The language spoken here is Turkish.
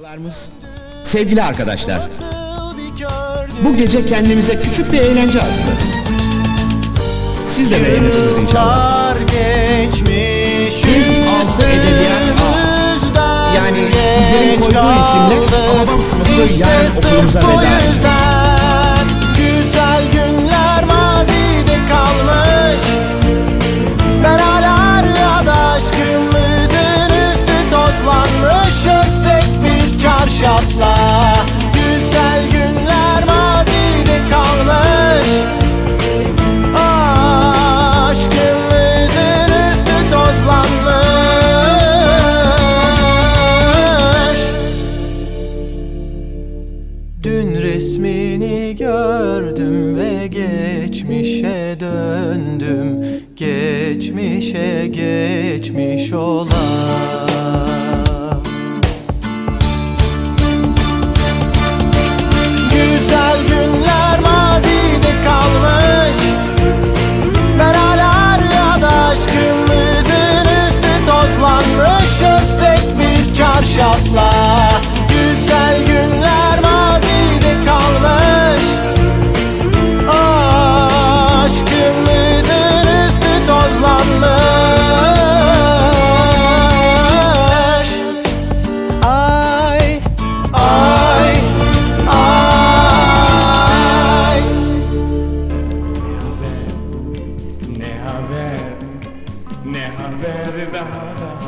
Merhabalarımız. Sevgili arkadaşlar, bu gece kendimize küçük bir eğlence hazırladık. Siz de beğenirsiniz inşallah. Biz Altı Edebiyat A. Yani sizlerin koyduğu isimle Hababam sınıfı yarın okulumuza veda ediyor. Dün resmini gördüm ve geçmişe döndüm. Geçmişe geçmiş olan Güzel günler mazide kalmış. Ben hala rüyada aşkımızın üstü tozlanmış. Öpsek bir çarşafla haber Ne haber daha da